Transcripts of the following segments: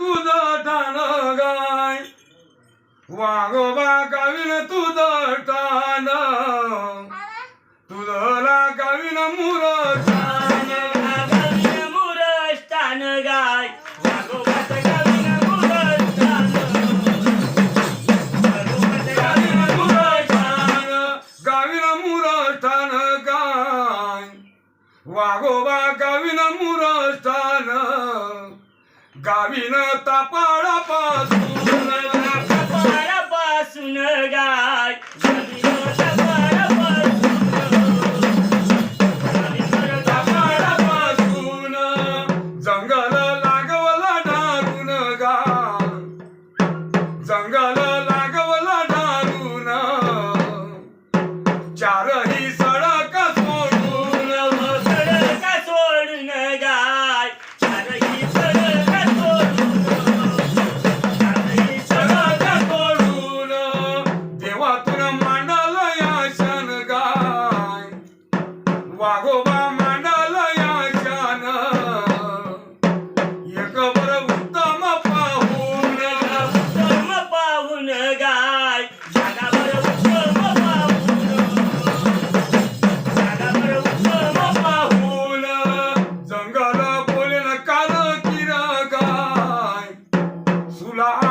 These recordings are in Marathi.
तुझ ठाण गाय. वाघोबा कावीन तुझ ठाण. तुझला कावीन मुर कावीन तापाळापासून. Zula.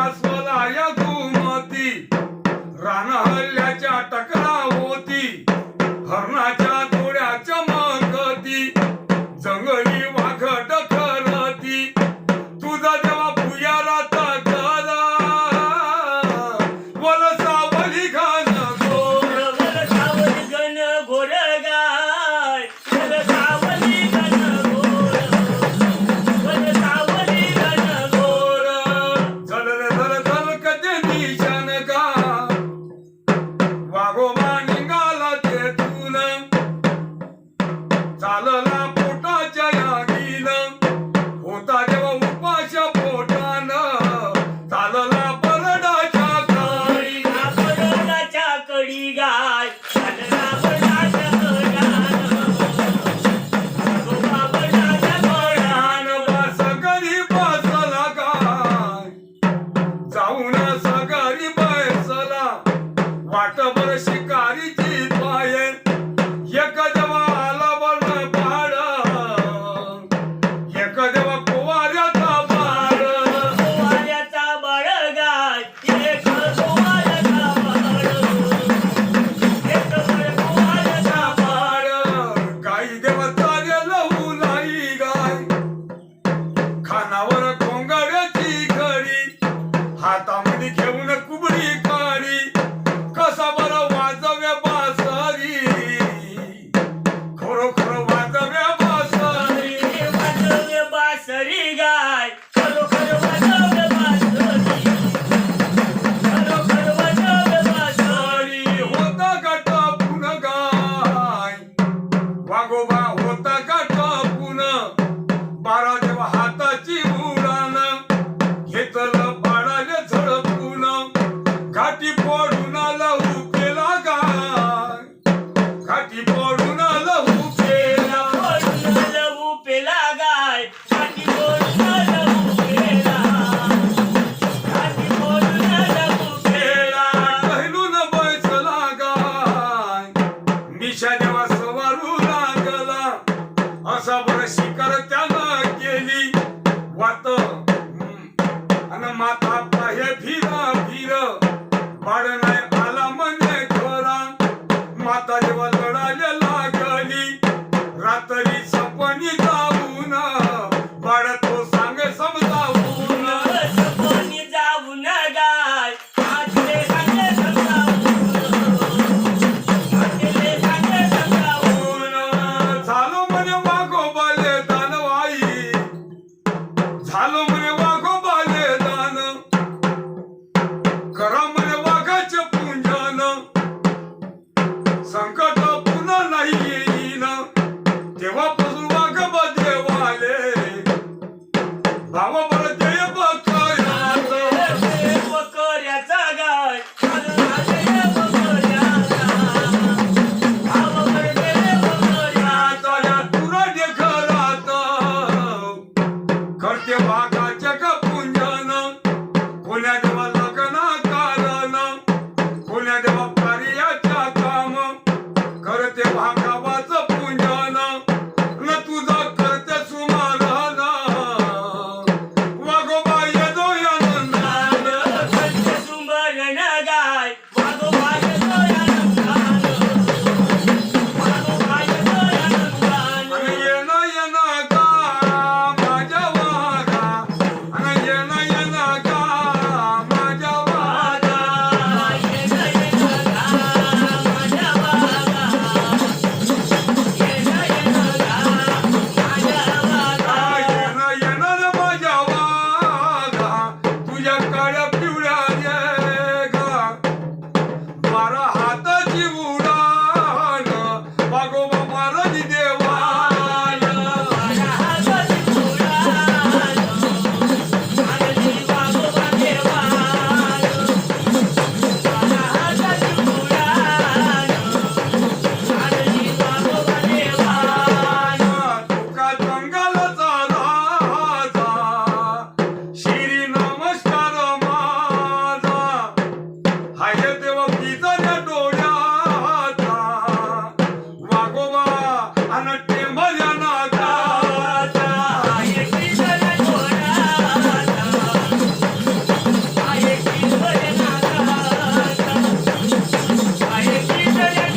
Hot dog. धीरा धीरा बढ़ना ganar हाय देव पिजाच्या डोळ्याचा. वागोबा आणि टेंबल्या नागाचा. हाय पिजाच्या डोळ्याचा हाय पिजाच्या नागाचा हाय पिजाच्या